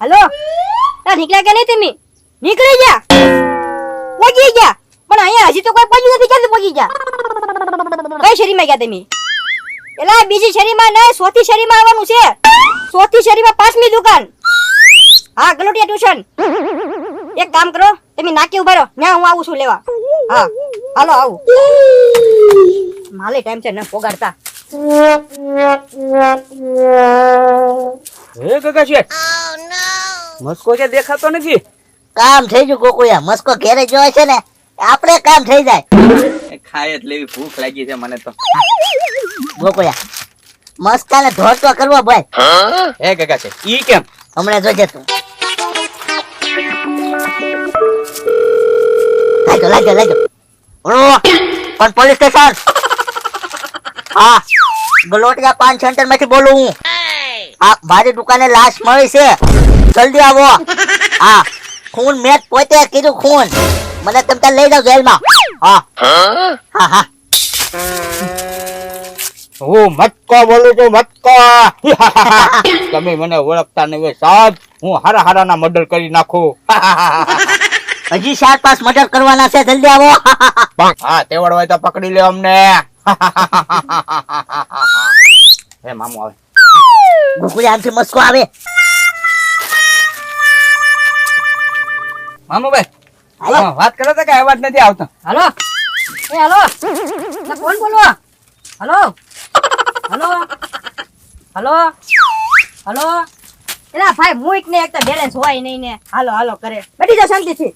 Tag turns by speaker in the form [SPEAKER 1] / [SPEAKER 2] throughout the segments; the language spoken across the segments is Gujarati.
[SPEAKER 1] હલો? તા નીકળ્યા કે નહીં તમે? નીકળી ગયા? પહોંચી ગયા? પણ અહીંયા હજી તો કોઈ પહોંચ્યું નથી. ક્યાંથી પહોંચી ગયા? કઈ શેરીમાં ગયા તમે? એલા, બીજી શેરીમાં નહીં, સોથી શેરીમાં આવવાનું છે. સોથી શેરીમાં પાંચમી દુકાન. હા, ગલોટિયા ટ્યુશન. એક કામ કરો, તમે નાકે ઊભા રહો. ત્યાં હું આવું છું, લેવા. હા, હાલો, આવું. માલે ટાઈમ છે, ને પોગાડતા.
[SPEAKER 2] હે કાકા છે? મસ્કો કે દેખાતો નથી?
[SPEAKER 3] કામ થઈ ગયું ગોકુળિયા મસ્કો ઘેરે જોવે છે ને આપણે કામ થઈ જાય.
[SPEAKER 2] ખાય એટલે લેવી ભૂખ લાગી છે મને તો.
[SPEAKER 3] ગોકુળિયા મસ્કાને ધોતો કરવો ભાઈ.
[SPEAKER 2] હે કાકા છે ઈ કેમ?
[SPEAKER 3] હમણાં જોજે તું. લાગ્યો લાગ્યો લાગ્યો પણ પોલીસ સ્ટેશન. હા. ગલોટિયા પાન સેન્ટરમાંથી બોલું હું. હા મારી દુકાને લાશ મળી છે. જલ્દી આવો. હા ખૂન મેં પોતે કીધું ખૂન. મને તમે ત્યાં લઈ જાઓ જેલમાં. હા. હા હા.
[SPEAKER 2] હું મટકો બોલું છું મટકો. તમે મને ઓળખતા નહીં હોય સાહેબ. હું હારા હારા ના મર્ડર કરી નાખું.
[SPEAKER 3] હજી ચાર પાંચ મર્ડર કરવાના છે. જલ્દી આવો.
[SPEAKER 2] હા તેવડ હોય તો પકડી લે અમને. હે મામો આવે.
[SPEAKER 3] ગોકુળી આમથી મસ્કો આવે.
[SPEAKER 2] મામો ભાઈ
[SPEAKER 3] હાલો.
[SPEAKER 2] વાત કરો તો કે અવાજ નથી આવતો.
[SPEAKER 1] હાલો. એ હાલો. કોણ બોલો? હાલો. હાલો. હાલો. હાલો. એલા ભાઈ મુઈક ને એક તો બેલેન્સ હોય નહીં ને. હાલો હાલો કરે. બેઠી જાઓ શાંતિથી.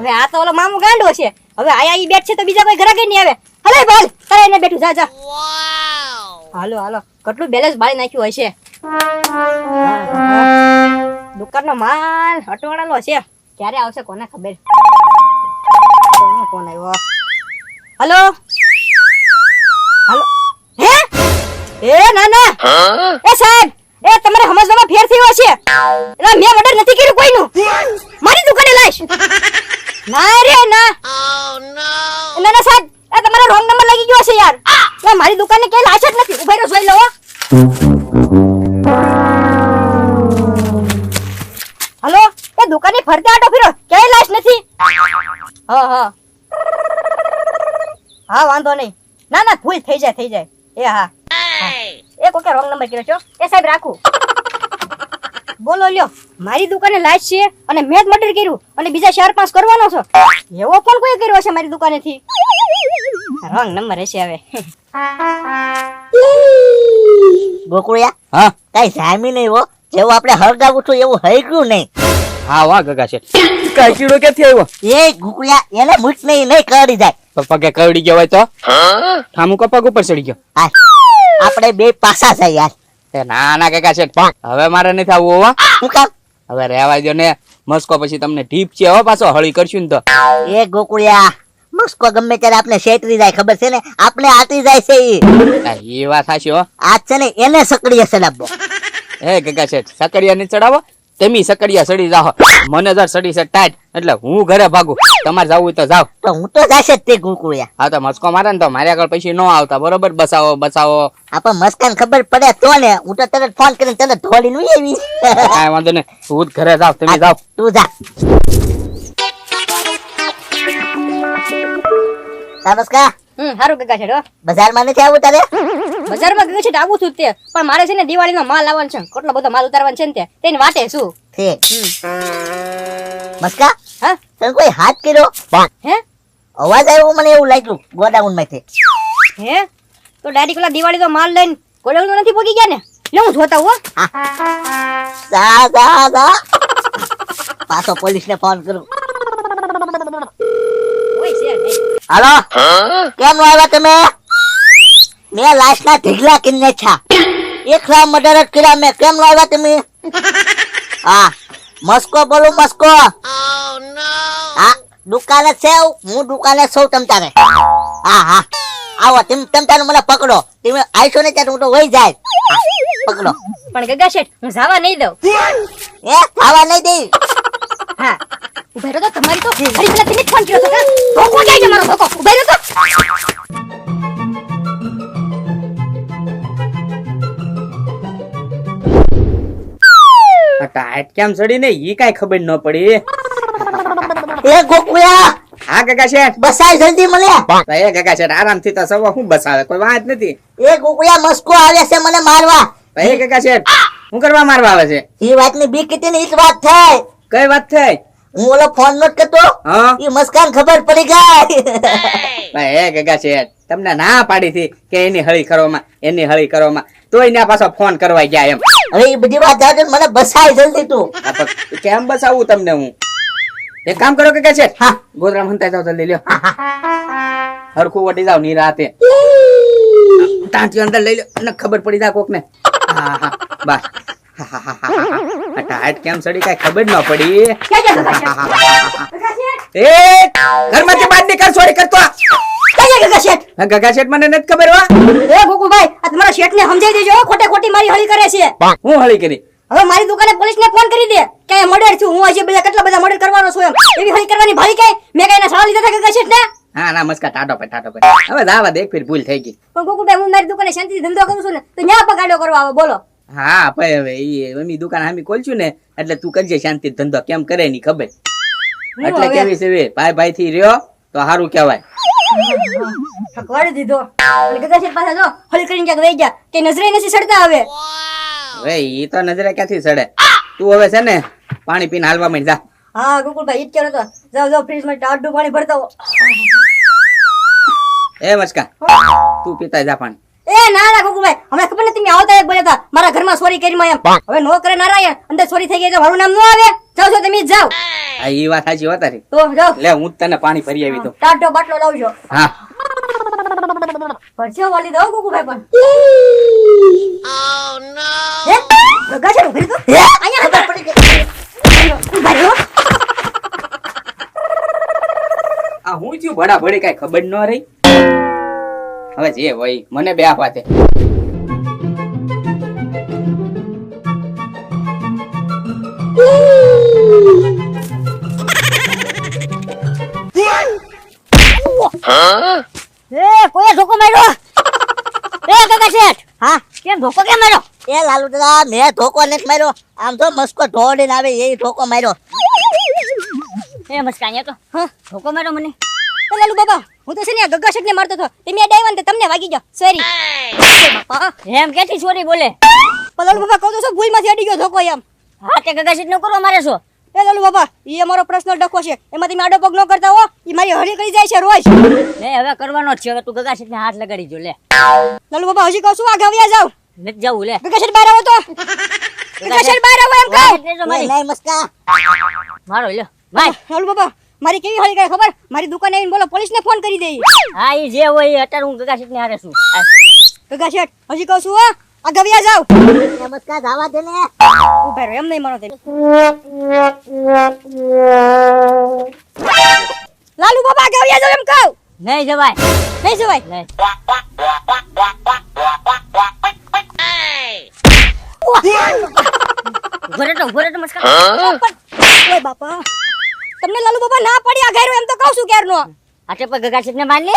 [SPEAKER 1] હવે આ તો ઓલો મામુ ગાંડો છે. હવે આયા ઈ બેઠ છે તો બીજા કોઈ ઘરાકે નહીં આવે. હલે બોલ તારે એને બેઠું જા જા. હાલો હાલો. કેટલું બેલેન્સ બાળી નાખ્યું હશે. દુકાનનો માલ અટવાડાલો છે. ક્યારે આવશે કોને ખબર? કોનો ફોન આવ્યો? હલો? હલો? હે? એ ના ના. એ સાહેબ એ તમારે સમજવામાં ફેર થયો છે એટલે મેં મર્ડર નથી કર્યું કોઈનું. મારી દુકાને લાઈશ. ના રે ના. ના ના સાહેબ. એ તમારો રોંગ નંબર લાગી ગયો છે યાર. એ મારી દુકાને કે લાશ જ નથી. ઊભા રહો જોઈ લો હલો? એ દુકાને ફરતે આટો ફેરો. ક્યાંય લાશ નથી. હા હા. હા વાંધો નહીં. ના ના ભૂલ થઈ જાય થઈ જાય. એ હા. હા. એ કોકે રોંગ નંબર કર્યો છો? એ સાહેબ રાખું. બોલો લ્યો. મારી દુકાને લાશ છે અને મેં જ મર્ડર કર્યું અને બીજા ચાર પાંચ કરવાનો છો. એવો પણ કોઈ કર્યો હશે મારી દુકાનેથી? રોંગ નંબર હશે હવે.
[SPEAKER 3] ગોકુળિયા
[SPEAKER 2] હા?
[SPEAKER 3] કઈ જામી નહીં હો. જેવું આપણે હળગાવું છું એવું હૈકું નહીં.
[SPEAKER 2] હા વાહ ગગા છે. કાંઈ કીડો ક્યાંથી આવ્યો?
[SPEAKER 3] એ ગોકુળિયા એને મૂઠ નહીં નહીં કરડી જાય.
[SPEAKER 2] પગે કરડી ગયો હોય તો? ઠામુ કપાક ઉપર ચડી ગયો.
[SPEAKER 3] હા આપણે બે પાસા છે યાર
[SPEAKER 2] ના ના કાકા છે. હવે મારે નથી આવવું હું
[SPEAKER 3] કામ?
[SPEAKER 2] હવે રહેવા દો ને મસ્કો પછી તમને ઢીપ છે હો પાછો હળી કરશું ને તો.
[SPEAKER 3] એ ગોકુળિયા મસ્કો ગમે ત્યારે આપણે શેતરી જાય ખબર છે ને? આપણે આતી જાય છે ઈ.
[SPEAKER 2] એ વાત સાચી હો.
[SPEAKER 3] આજ છે ને એને સકડીએ સલાબો
[SPEAKER 2] હે ગગા શેઠ સકડીયા ને ચડાવો? તમે સકડિયા સડી જાઓ મને જર સડી છે ટાઈટ એટલે હું ઘરે ભાગું. તમારે જવું હોય તો જાવ
[SPEAKER 3] તો હું તો જાશે જ તે ગોકુળિયા
[SPEAKER 2] હા તો મસ્કો મારે ને તો મારી આગળ પછી ન આવતા બરોબર? બસાવો બસાવો.
[SPEAKER 3] આપણ મસ્કાન ખબર પડે તો ને હું તો તરત ફોન કરીને તરત ધોલી નું આવી.
[SPEAKER 2] કાંઈ વાંધો નહીં. હું ઘરે જાવ તમે જાવ
[SPEAKER 3] તું જા. નમસ્કાર
[SPEAKER 1] હમ સારું કાકા છે હો.
[SPEAKER 3] બજારમાં નથી આવું તારે?
[SPEAKER 1] બજારમાં ગયું છે ડાબુ છું તે પણ મારે છે ને દિવાળીનો માલ લાવવાનો છે. કેટલો બધો માલ ઉતારવાનો છે ને તે. તેની વાટે શું
[SPEAKER 3] ઠીક
[SPEAKER 1] હમ.
[SPEAKER 3] મસ્કા
[SPEAKER 1] હા?
[SPEAKER 3] તને કોઈ હાથ કર્યો?
[SPEAKER 1] હે?
[SPEAKER 3] અવાજ આવ્યો મને એવું લાગ્યું ગોડાઉનમાંથી
[SPEAKER 1] હે? તો ડાયરેક્ટ ઓલા દિવાળીનો માલ લઈને ગોડાઉન નથી પોગી ગયા ને? લે હું જોતા હો.
[SPEAKER 3] સા સા સા પાછો પોલીસ ને ફોન કરું હાલો? કેમ આવ્યા તમે? મેં લાશ ના ઢીગલા કિન્ને છા. એકલા મર્ડર જ કર્યા મેં. કેમ નો આવ્યા તમે? હા. મસ્કો બોલું મસ્કો. હા દુકાને છે હું દુકાને સૌ તમ તારે. હા હા. આવો તેમ તમ તારે મને પકડો. તમે આવીશો ને ત્યારે હું તો વહી જાય. પકડો.
[SPEAKER 1] પણ ગગા શેઠ હું જવા નહીં દઉં.
[SPEAKER 3] એ ખાવા નહીં દઈ.
[SPEAKER 1] હા. ઉભેરો તો તમારી તો ઘડી પેલા તમે ફોન કર્યો તો કા ધોકો જાય છે મારો ધોકો? ઊભા તો.
[SPEAKER 2] ટાઈટ ચડી ને ઈ કાંઈ ખબર ન પડી.
[SPEAKER 3] એ ગોકુયા
[SPEAKER 2] હા કાકા શેઠ?
[SPEAKER 3] બસાય જલ્દી મળે
[SPEAKER 2] એ કાકા શેઠ આરામથી તો સવા હું બસાવે? કોઈ વાત નથી.
[SPEAKER 3] એ ગોકુયા મસ્કો આવે છે મને મારવા.
[SPEAKER 2] એ કાકા શેઠ હું કરવા મારવા આવે છે?
[SPEAKER 3] એ વાતની બી કીધી ને ઈ વાત થાય
[SPEAKER 2] કઈ વાત થઈ?
[SPEAKER 3] હું ઓલો ફોન નોટ કરતો એ મસ્કાન ખબર પડી ગઈ
[SPEAKER 2] એ ગગા શેઠ તમને ના પાડી હતી કે એની હળી કરવામાં એની હળી કરવામાં તોય એના પાછો ફોન કરવા ગયા એમ.
[SPEAKER 3] હવે એ બધી વાત જાજો મને બસાય જલ્દી તું.
[SPEAKER 2] કેમ બસાવું તમને હું? એક કામ કરો કે કે છે
[SPEAKER 3] હા.
[SPEAKER 2] ગોદરામ હંતાઈ જાવ જલ્દી લ્યો. હરખું વટી જાવની રાતે. તાંચી અંદર લઈ લો અને ખબર પડી જાય કોક ને હા હા. બસ ટાઈટ કેમ સડી? કાંઈ ખબર ન પડી.
[SPEAKER 1] ક્યાં ગયા ગગા શેઠ? ગગા શેઠ?
[SPEAKER 2] એ ઘરમાંથી બહાર નીકળ ચોરી કરતો આ.
[SPEAKER 1] ગગા શેઠ?
[SPEAKER 2] ગગા શેઠ મને નથી ખબર હો.
[SPEAKER 1] એ ગોકુભાઈ આ તમારા શેઠને સમજાઈ દેજો ખોટે ખોટી મારી હળી કરે છે.
[SPEAKER 2] હું હળી કરી?
[SPEAKER 1] હવે મારી દુકાને પોલીસને ફોન કરી દે કે મર્ડર થયું. હું બધા કેટલા બધા મર્ડર કરવાનો છું એમ. એવી હળી કરવાની ભાળી કે મેં કઈ લીધા હતા શેઠને?
[SPEAKER 2] હા ના મસ્કા ટાટો પે ટાટો પે હવે દાવા દે એક ભૂલ થઈ ગઈ.
[SPEAKER 1] પણ ગોકુભાઈ હું મારી દુકાને શાંતિથી ધંધો કરું છું ને તો ન્યા પગાડો કરવા આવે બોલો.
[SPEAKER 2] હા ભાઈ હવે એમની દુકાન હામી ખોલશું ને એટલે તું કરજે શાંતિ ધંધો. કેમ કરે ની ખબર. એટલે કેવી છે ભાઈ ભાઈ થી રહ્યો? તો સારું કહેવાય.
[SPEAKER 1] ઠકવાડી દીધો. અને ગગા શેઠ પાછા જો હલ કરીને ક્યાંક વહી ગયા. કે નજરે નથી સડતા હવે.
[SPEAKER 2] હવે ઈ તો નજરે ક્યાંથી સડે? તું હવે છે ને પાણી પીને હાલવા માંડ જા.
[SPEAKER 1] હા ગોકુલભાઈ ઈ જ કહેતો જાવ જાવ ફ્રીજમાં ટાઢું પાણી ભરતા હો.
[SPEAKER 2] એ મસ્કા તું પીતા જા પાણી.
[SPEAKER 1] એ ના ના ગોકુલભાઈ હમણાં ખબર નથી મેં આવતા એક બોલ્યા હતા મારા ઘરમાં સોરી કરી માં એમ હવે નો કરે નારાયણ અંદર સોરી થઈ ગઈ તો મારું નામ ન આવે. જાવ છો તમે જ જાઓ.
[SPEAKER 2] આ ઈ વાત સાચી વાત તારી.
[SPEAKER 1] તો જાવ
[SPEAKER 2] લે હું તને પાણી ભરી આવી તો
[SPEAKER 1] ટાટો બાટલો લાવજો.
[SPEAKER 2] હા.
[SPEAKER 1] પરસ્યો વાળી દો ગોકુભાઈ પણ. હે? ગગા છે ઉભરી તો અહીંયા ખબર પડી ગઈ.
[SPEAKER 2] આ હું થયું? ભડા ભડી કઈ ખબર ન રહી? હવે જે હોય મને બે વાતે
[SPEAKER 3] લાલુ દાદા મેં ધોકો નથી માર્યો. આમ તો મસ્કો ઢોળીને આવે એ ધોકો માર્યો.
[SPEAKER 1] એ મસ્કાન્યા તો. હા. ધોકો માર્યો મને. લાલુ બાબા હું તો છે ને ગગા શેઠને મારતો હતો. તે મેં ડાયવન તે તમને વાગી ગયો. સોરી
[SPEAKER 4] એમ કેથી સોરી બોલે.
[SPEAKER 1] પણ લાલુ બાબા કહું તો છો ભૂલમાંથી અડી ગયો ધોકો એમ
[SPEAKER 4] હા તે ગગા નો કરો મારે છો
[SPEAKER 1] એ લાલુ બાબા એ અમારો પર્સનલ ડખો છે. એમાં તમે આડો પગ ન કરતા હો. એ મારી હરી કરી જાય છે રોજ.
[SPEAKER 4] લે હવે કરવાનો જ છે. હવે તું ગગા ને હાથ લગાડી જો લે.
[SPEAKER 1] લાલુ બાબા હજી કહું છું આ ગાવ્યા જાવ
[SPEAKER 4] નથી જાવું લે.
[SPEAKER 1] વિકાસર બહાર આવો તો. વિકાસર બહાર આવો એમ કહો.
[SPEAKER 3] નહીં મસ્કા
[SPEAKER 4] મારો. લ્યો. ભાઈ.
[SPEAKER 1] લાલુ બાબા મારી કેવી હળી ગઈ ખબર? મારી દુકાને આવીને બોલો પોલીસને ફોન કરી દે.
[SPEAKER 4] હા એ જે હોય અત્યારે હું ગગા ને હારે છું.
[SPEAKER 1] ગગા શેઠ હજી કહું છું હો. આ ગવિયા જાવ
[SPEAKER 3] નમસ્કાર મસ્કા જવા દે ને.
[SPEAKER 1] ઊભા રહો એમ નહીં માનો તે લાલુ બાબા ગવિયા જાવ એમ કહું.
[SPEAKER 4] નહીં જવાય.
[SPEAKER 1] નહીં જવાય?
[SPEAKER 4] નહીં. ઊભો રહેતો મસ્કા.
[SPEAKER 1] ઓય બાપા. તમને લાલુ બાપા ના પડી આ એમ તો કહું છું નો
[SPEAKER 4] આટે પર ગગા ને માર લે.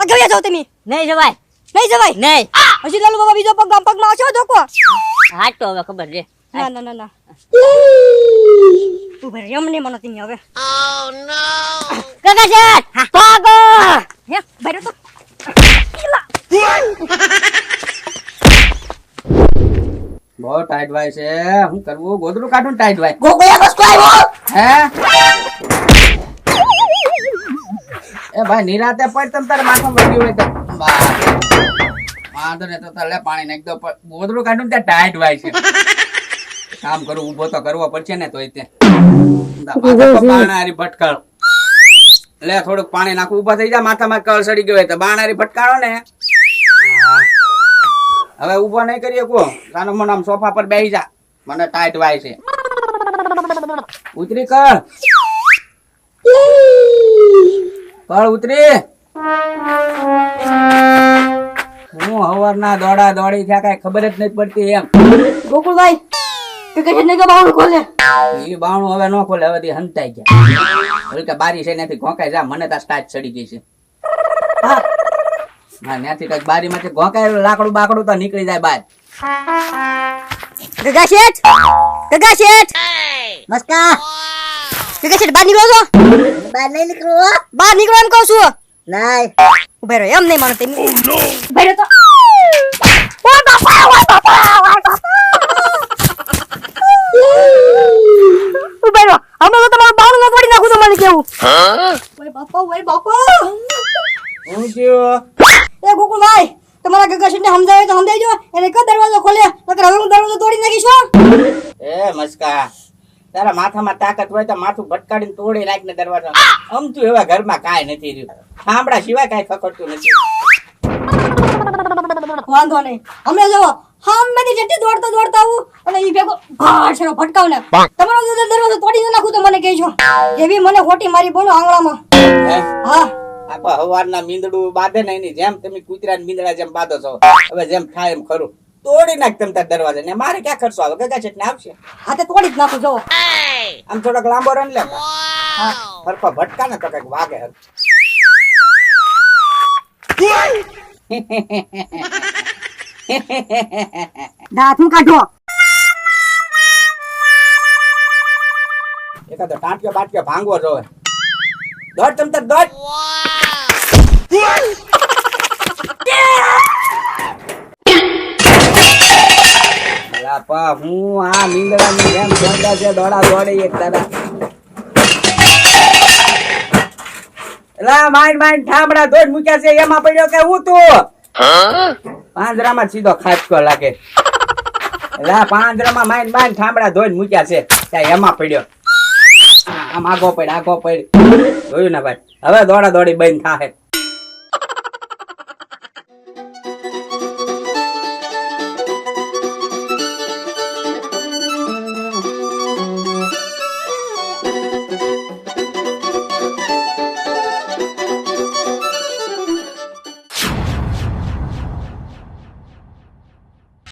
[SPEAKER 1] આ જાવ તમે.
[SPEAKER 4] નહીં જવાય.
[SPEAKER 1] નહીં જવાય?
[SPEAKER 4] નહીં.
[SPEAKER 1] હજી લાલુ બાપા બીજો પગ પગમાં આવશો ધોકો?
[SPEAKER 4] હા તો હવે ખબર છે.
[SPEAKER 1] ના ના ના ના. તું રહો એમ નહીં માનો તમે હવે.
[SPEAKER 4] ગગા શેઠ પાગો
[SPEAKER 1] હે ભર્યો તો.
[SPEAKER 2] બહુ ટાઈટ વાય છે. હું કરવું? ગોદડું કાઢું ટાઈટ વાય.
[SPEAKER 3] આવ્યો
[SPEAKER 2] હે? એ ભાઈ નિરાતે પડ તમ તારે માથું વળગ્યું હોય તો. વાંધો ને તો તારે લે પાણી નાખ દો. ગોદડું કાઢું ને ત્યાં ટાઈટ વાય છે. કામ કરું ઊભો તો કરવો પડશે ને તોય તે. બાણારી ભટકાળ. લે થોડુંક પાણી નાખું. ઊભા થઈ જા માથામાં કળ સડી ગયો હોય તો. બાણારી ભટકાળો ને. હા. હવે ઊભો નહીં કરીએ કો રાનો મને આમ સોફા પર બેસી જા. મને ટાઈટ વાય છે. ઉતરી કર. કળ ઉતરી. હું હવારના દોડા દોડી થયા કઈ ખબર જ નથી પડતી એમ.
[SPEAKER 1] ગોકુલભાઈ કે ને બાવળ ખોલે?
[SPEAKER 2] એ બાવણું હવે ન ખોલે હવે તે હંતાઈ ગયા. હવે કે બારી છે નથી ઘોંકાઈ જા મને તો સ્ટાર્ટ ચડી ગઈ છે.
[SPEAKER 1] હા.
[SPEAKER 2] હા ત્યાંથી કંઈક બારી માંથી ઘોંકાય લાકડું બાકડું તો નીકળી જાય બહાર
[SPEAKER 1] ગગા શેઠ! ગગા શેઠ!
[SPEAKER 3] મસ્કા!
[SPEAKER 1] ગગા શેઠ બહાર નીકળો છો?
[SPEAKER 3] બહાર નહીં નીકળો?
[SPEAKER 1] બહાર નીકળો એમ કહું છું.
[SPEAKER 3] નહીં.
[SPEAKER 1] ઉભે રહ્યો એમ નહીં માનો તેમ ઉભે રહ્યો તો. ઓય બાપા ઓય બાપા ઓય બાપા. ઊભા રહો. હમણાં તો તમારું બાણું ન નાખું તો મને કેવું ઓય બાપા ઓય બાપા.
[SPEAKER 2] હું
[SPEAKER 1] ગોકુળભાઈ તમારા ગગા શેઠને સમજાવે તો સમજાવજો. એને કયો દરવાજો ખોલે નકર હવે હું દરવાજો તોડી નાખીશું
[SPEAKER 2] એ મસ્કા તારા માથામાં તાકાત હોય તો માથું ભટકાડીને તોડી નાખને દરવાજો. અમતું એવા ઘરમાં કાંઈ નથી રહ્યું. થાંભળા સિવાય કાંઈ ખકડતું નથી.
[SPEAKER 1] વાંધો નહીં. અમે જો હામેથી જેટલી દોડતા દોડતા આવું અને ઈ ભેગો ભાષણો ભટકાવ ને તમારો જો દરવાજો તોડી ન નાખું તો મને કહેજો. એવી મને ખોટી મારી બોલો આંગળામાં.
[SPEAKER 2] હે?
[SPEAKER 1] હા.
[SPEAKER 2] આખો હવારના મીંદડું બાંધે ને એની જેમ તમે કૂતરા મીંદડા જેમ બાંધો છો હવે જેમ થાય એમ ખરું. તોડી નાખ તમ તાર દરવાજા ને મારે ક્યાં ખર્ચો આવે? ગગા છે આવશે.
[SPEAKER 1] હાથે તોડી જ નાખું જો.
[SPEAKER 2] આમ થોડોક લાંબો રન લે. હા. ભટકા ને તો કંઈક વાગે હર
[SPEAKER 1] દાંતું કાઢો?
[SPEAKER 2] એકાદો ટાંટિયો બાટક્યો ભાંગવો જોવે. દોડ તમ તાર દોડ. અલા પા, હું આ મીંદડાની જેમ દોડા છે, દોડા દોડી એક દોડ મૂક્યા છે, એમાં પડ્યો કે હું તું? પાંજરામાં સીધો ખાચકો લાગે. લા, પાંજરામાં માઈન માઈન ઠામડા દોડ મૂક્યા છે, ત્યાં એમાં પડ્યો. આમ આગો પડ આગો પડ જોયું ને ભાઈ? હવે દોડા દોડી બંધ થાહે.